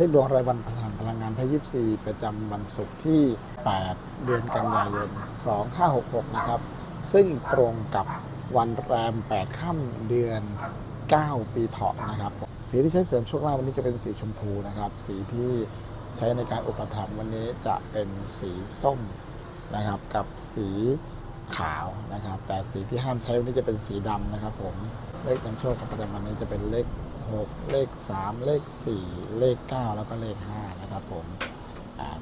ช็คดวงรายวันผ่านพลังงานพระยิบซีประจำวันศุกร์ที่ 8 เดือนกันยายน 2566 นะครับ ซึ่งตรงกับวันแรม 8 ค่ำเดือน 9 ปีเถาะนะครับ สีที่ใช้เสริมโชคลาภวันนี้จะเป็นสีชมพูนะครับ สีที่ใช้ในการอุปถัมภ์วันนี้จะเป็นสีส้มนะครับ กับสีขาวนะครับ แต่สีที่ห้ามใช้วันนี้จะเป็นสีดำนะครับผม เลขนำโชคของประจำวันนี้จะเป็นเลข 6 เลข 3 เลข 4 เลข 9 แล้วก็เลข 5 นะครับผม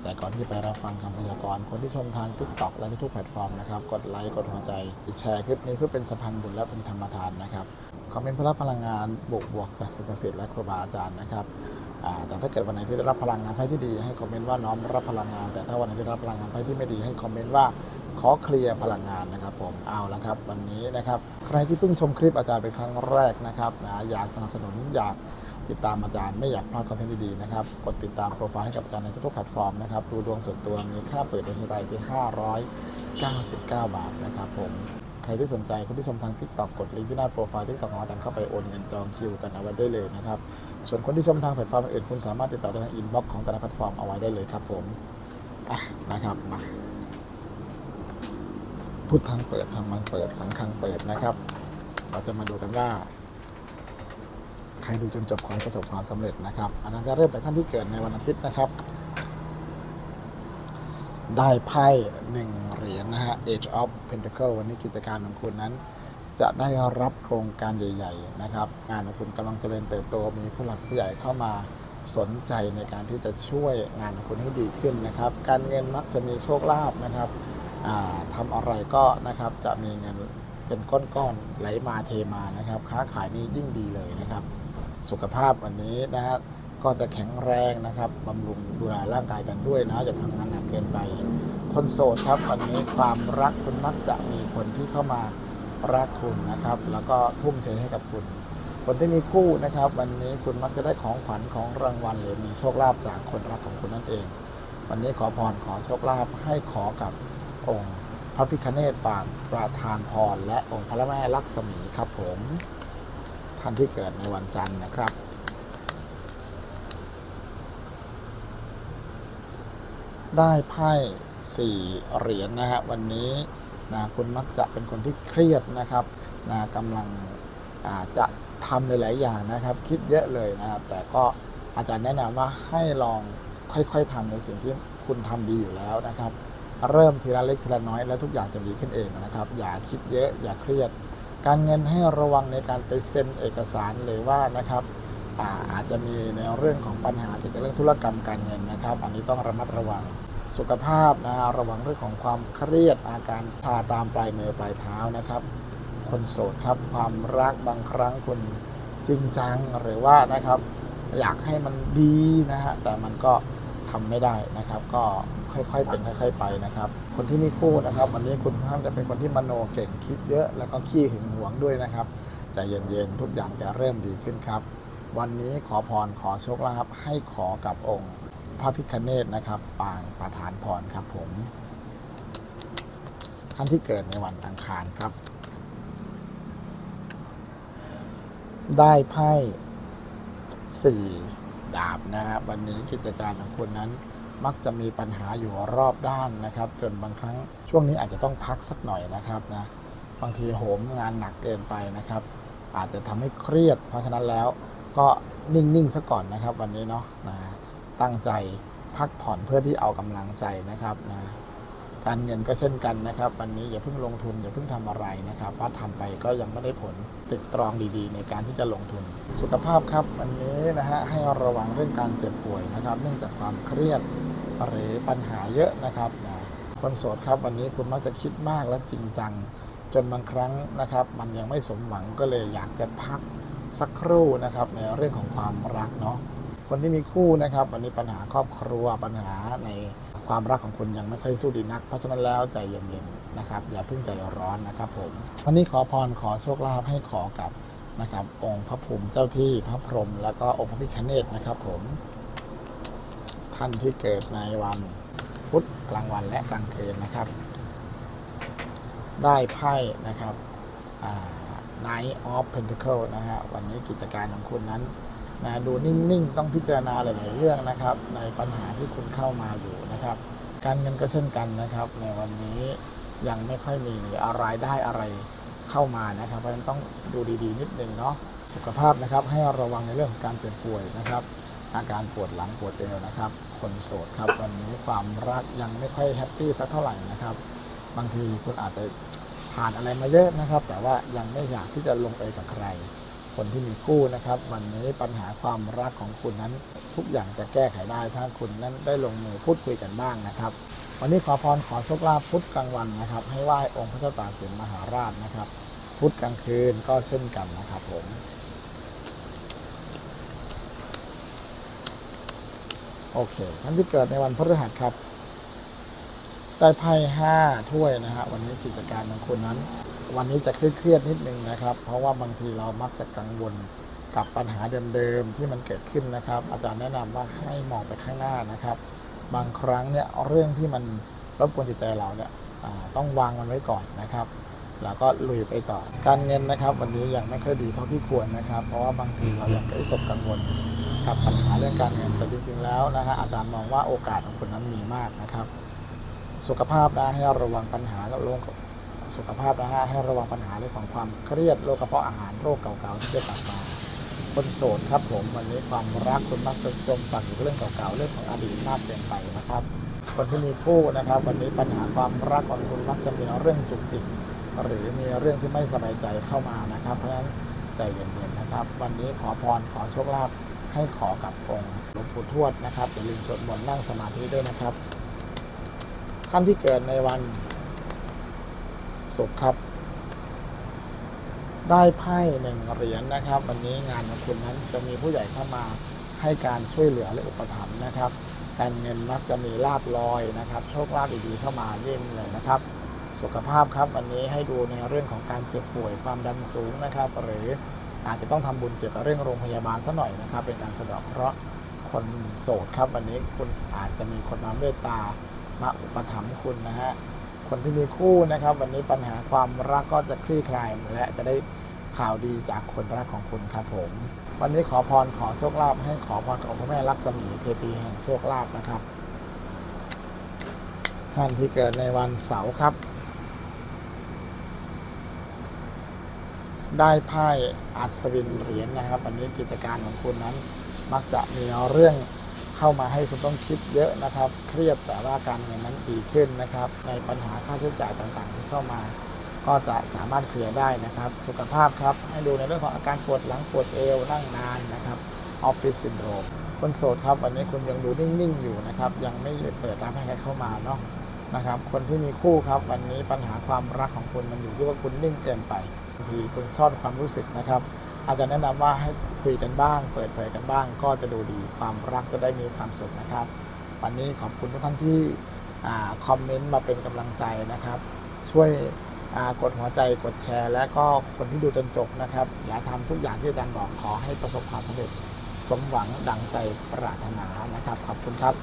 แต่ก่อนที่ไปรับฟังคำพยากรณ์คนที่ชมทาง TikTok และทุกแพลตฟอร์มนะครับ กดไลค์กดหัวใจแชร์คลิปนี้เพื่อเป็นสะพานบุญและเป็นธรรมทานนะครับคอมเมนต์เพื่อรับพลังงานบวกบวกจากสิ่งศักดิ์สิทธิ์และครูบาอาจารย์นะครับแต่ถ้าเกิดวันไหนที่ได้รับพลังงานไพ่ที่ดีให้คอมเมนต์ว่าน้อมรับพลังงาน แต่ถ้าวันไหนที่ได้รับพลังงานไพ่ที่ไม่ดีให้คอมเมนต์ว่า ขอเคลียร์พลังงานนะครับผมเอาละครับ วันนี้นะครับใครที่เพิ่งชมคลิปอาจารย์เป็นครั้งแรกนะครับนะอยากสนับสนุนอยากติดตามอาจารย์ไม่อยากพลาดคอนเทนต์ดีๆนะครับ กดติดตามโปรไฟล์ให้กับอาจารย์ในทุกๆแพลตฟอร์มนะครับ ดูดวงส่วนตัวมีค่าเปิดดวงชะตาที่ 599 บาทนะครับผม ใครที่สนใจคนที่ชมทาง TikTok กดลิงก์ที่หน้าโปรไฟล์ TikTok ของอาจารย์เข้าไปโอนเงินจองคิวกันเอาไว้ได้เลยนะครับ ส่วนคนที่ชมทางแพลตฟอร์มอื่นคุณสามารถติดต่อทางอินบ็อกซ์ของแต่ละแพลตฟอร์มเอาไว้ได้เลยครับผม อะนะครับมา พุทธังเปิดทางมันเปิดสังฆังเปิดนะครับ เราจะมาดูกันว่าใครดูจนจบขอให้ประสบความสำเร็จนะครับอาจารย์จะเริ่มจากท่านที่เกิดในวันอาทิตย์นะครับ ได้ไพ่หนึ่งเหรียญนะฮะ Age of Pentacle วันนี้กิจการของคุณนั้น จะได้รับโครงการใหญ่ ๆ นะครับ งานของคุณกำลังเจริญเติบโตมีผู้หลักผู้ใหญ่เข้ามาสนใจในการที่จะช่วยงานของคุณให้ดีขึ้นนะครับ การเงินมักจะมีโชคลาภนะครับ ทำอะไรก็นะครับจะมีเงินเป็นก้อนๆไหลมาเทมานะครับ ค้าขายนี้ยิ่งดีเลยนะครับ สุขภาพวันนี้นะฮะก็จะแข็งแรงนะครับบำรุงดูแลร่างกายกันด้วยนะอย่าทำงานหนักเกินไป คนโสดครับวันนี้ความรักคุณมักจะมีคนที่เข้ามารักคุณนะครับ แล้วก็ทุ่มเทให้กับคุณ คนที่มีคู่นะครับ วันนี้คุณมักจะได้ของขวัญของรางวัลหรือมีโชคลาภจากคนรักของคุณนั่นเอง วันนี้ขอพรขอโชคลาภให้ขอกับ องค์พระพิคเนตปางประธานพรและองค์พระแม่ลักษมีครับผมท่านที่เกิดในวันจันทร์นะครับได้ไพ่สี่เหรียญนะฮะวันนี้นะคุณมักจะเป็นคนที่เครียดนะครับนะกำลังจะทำหลายๆอย่างนะครับ คิดเยอะเลยนะครับ แต่ก็อาจารย์แนะนำว่าให้ลองค่อยๆทำในสิ่งที่คุณทำดีอยู่แล้วนะครับ เริ่มทีละเล็กทีละน้อย แล้วทุกอย่างจะดีขึ้นเองนะครับ อย่าคิดเยอะอย่าเครียด การเงินให้ระวังในการไปเซ็นเอกสารหรือว่านะครับอาอาจจะมีในเรื่องของปัญหาเกี่ยวกับเรื่องธุรกรรมการเงินนะครับ อันนี้ต้องระมัดระวังสุขภาพนะระวังเรื่องของความเครียดอาการทาตามปลายมือปลายเท้านะครับ คนโสดครับความรักบางครั้งคุณจริงจังหรือว่านะครับ อยากให้มันดีนะฮะแต่มันก็ ทำไม่ได้นะครับ ก็ค่อยๆเป็นค่อย ๆ ไปนะครับ คนที่มีคู่นะครับ วันนี้คุณค่อนข้างจะเป็นคนที่มโนเก่งคิดเยอะ แล้วก็ขี้หึงหวงด้วยนะครับใจเย็นๆทุกอย่างจะเริ่มดีขึ้นครับ วันนี้ขอพรขอโชคลาภให้ขอกับองค์พระพิคเนตนะครับปางประธานพรครับผมท่านที่เกิดในวันอังคารครับ ได้ไพ่สี่ ดาบนะฮะวันนี้กิจการของคุณนั้นมักจะมีปัญหาอยู่รอบด้านนะครับ จนบางครั้งช่วงนี้อาจจะต้องพักสักหน่อยนะครับนะบางทีโหมงานหนักเกินไปนะครับ อาจจะทำให้เครียด เพราะฉะนั้นแล้วก็นิ่งๆซะก่อนนะครับ วันนี้เนาะนะตั้งใจพักผ่อนเพื่อที่เอากำลังใจนะครับนะ การเงินก็เช่นกันนะครับวันนี้อย่าเพิ่งลงทุนอย่าเพิ่งทำอะไรนะครับเพราะทำไปก็ยังไม่ได้ผลติดตรองดีๆ ในการที่จะลงทุน สุขภาพครับวันนี้นะฮะให้ระวังเรื่องการเจ็บป่วยนะครับ เนื่องจากความเครียดหรือปัญหาเยอะนะครับนะคนโสดครับวันนี้คุณมักจะคิดมากและจริงจัง จนบางครั้งนะครับ มันยังไม่สมหวังก็เลยอยากจะพักสักครู่นะครับในเรื่องของความรักเนาะ คนที่มีคู่นะครับวันนี้ปัญหาครอบครัวปัญหาในความรักของคุณยังไม่ค่อยสู้ดีนัก เพราะฉะนั้นแล้วใจเย็นๆนะครับ อย่าเพิ่งใจร้อนนะครับผมวันนี้ขอพรขอโชคลาภให้ขอกับนะครับ องค์พระภูมิเจ้าที่พระพรหมแล้วก็องค์พระพิฆเนศนะครับ ผม ท่านที่เกิดในวันพุธกลางวันและกลางคืนนะครับ ได้ไพ่นะครับ Knight of Pentacle นะฮะวันนี้กิจการของคุณนั้น นะดูนิ่งๆ ต้องพิจารณาหลายๆเรื่องนะครับ ในปัญหาที่คุณเข้ามาอยู่นะครับ การเงินก็เช่นกันนะครับ ในวันนี้ยังไม่ค่อยมีอะไรได้อะไรเข้ามานะครับเพราะฉะนั้นต้องดูดีๆ นิดนึงเนาะสุขภาพนะครับให้ระวังในเรื่องของการเจ็บป่วยนะครับ อาการปวดหลังปวดเอวนะครับ คนโสดครับวันนี้ความรักยังไม่ค่อยแฮปปี้สักเท่าไหร่นะครับ บางทีคุณอาจจะผ่านอะไรมาเยอะนะครับ แต่ว่ายังไม่อยากที่จะลงไปกับใคร คนที่มีคู่นะครับ วันนี้ปัญหาความรักของคุณนั้น ทุกอย่างจะแก้ไขได้ถ้าคุณนั้นได้ลงมือพูดคุยกันบ้างนะครับ วันนี้ขอพรขอโชคลาภพุธกลางวันนะครับ ให้ไหว้องค์พระเจ้าตากสินมหาราชนะครับ พุธกลางคืนก็เช่นกันนะครับผมโอเคท่านที่เกิดในวันพฤหัสครับได้ไพ่ห้าถ้วยนะฮะวันนี้กิจการของคุณนั้น วันนี้จะเครียดนิดนึงนะครับ เพราะว่าบางทีเรามักจะกังวลกับปัญหาเดิมๆที่มันเกิดขึ้นนะครับ อาจารย์แนะนำว่าให้มองไปข้างหน้านะครับ บางครั้งเนี่ยเรื่องที่มันรบกวนจิตใจเราเนี่ยต้องวางมันไว้ก่อนนะครับแล้วก็ลุยไปต่อ การเงินนะครับ วันนี้ยังไม่ค่อยดีเท่าที่ควรนะครับ เพราะว่าบางทีเรายังไม่ตกกังวลกับปัญหาเรื่องการเงินแต่จริง ๆ แล้วนะฮะอาจารย์มองว่าโอกาสของคุณนั้นมีมากนะครับ สุขภาพนะให้ระวังปัญหากับโรค สุขภาพนะฮะให้ระวังปัญหาเรื่องของความเครียดโรคกระเพาะอาหารโรคเก่าๆที่จะกลับมาคนโสดครับผมวันนี้ความรักคุณมักจะจมปักอยู่กับเรื่องเก่าๆเรื่องของอดีตมากเกินไปนะครับ คนที่มีคู่นะครับ วันนี้ปัญหาความรักของคุณมักจะมีเรื่องจุกจิกหรือมีเรื่องที่ไม่สบายใจเข้ามานะครับ เพราะฉะนั้นใจเย็นๆนะครับ วันนี้ขอพรขอโชคลาภให้ขอกับองค์หลวงปู่ทวดนะครับอย่าลืมสวดมนต์นั่งสมาธิด้วยนะครับท่านที่เกิดในวัน ศุกร์ครับ ได้ไพ่หนึ่งเหรียญนะครับ วันนี้งานของคุณนั้นจะมีผู้ใหญ่เข้ามาให้การช่วยเหลือและอุปถัมภ์นะครับ การเงินมักจะมีลาบลอยนะครับ โชคลาภดีๆเข้ามาเรื่อยเลยนะครับ สุขภาพครับวันนี้ให้ดูในเรื่องของการเจ็บป่วยความดันสูงนะครับ หรืออาจจะต้องทำบุญเกี่ยวกับเรื่องโรงพยาบาลซะหน่อยนะครับ เป็นการสะเดาะเคราะห์คนโสดครับ วันนี้คุณอาจจะมีคนมาเมตตามาอุปถัมภ์คุณนะฮะ คนที่มีคู่นะครับ วันนี้ปัญหาความรักก็จะคลี่คลายและจะได้ข่าวดีจากคนรักของคุณครับผม วันนี้ขอพรขอโชคลาภให้ขอพรกับองพระแม่ลักษมีเทพีแห่งโชคลาภนะครับ ท่านที่เกิดในวันเสาร์ครับ ได้ไพ่อัศวินเหรียญนะครับ วันนี้กิจการของคุณนั้นมักจะมีเรื่อง เข้ามาให้คุณต้องคิดเยอะนะครับ เครียดแต่ว่าการเงินนั้นดีขึ้นนะครับ ในปัญหาค่าใช้จ่ายต่างๆที่เข้ามา ก็จะสามารถเคลียร์ได้นะครับ สุขภาพครับให้ดูในเรื่องของอาการปวดหลังปวดเอวนั่งนานนะครับออฟฟิศซินโดรมคนโสดครับวันนี้คุณยังดูนิ่งๆอยู่นะครับ ยังไม่เปิดรับให้ใครเข้ามาเนาะนะครับ คนที่มีคู่ครับวันนี้ปัญหาความรักของคุณมันอยู่ที่ว่าคุณนิ่งเกินไปบางทีคุณซ่อนความรู้สึกนะครับ อาจจะแนะนำว่าให้คุยกันบ้าง เปิดเผยกันบ้าง ก็จะดูดีความรักจะได้มีความสุขนะครับ วันนี้ขอบคุณทุกท่านที่คอมเมนต์มาเป็นกำลังใจนะครับ ช่วยกดหัวใจกดแชร์ และก็คนที่ดูจนจบนะครับอย่าทำทุกอย่างที่อาจารย์บอกขอให้ประสบความสำเร็จ สมหวังดังใจปรารถนานะครับ ขอบคุณครับ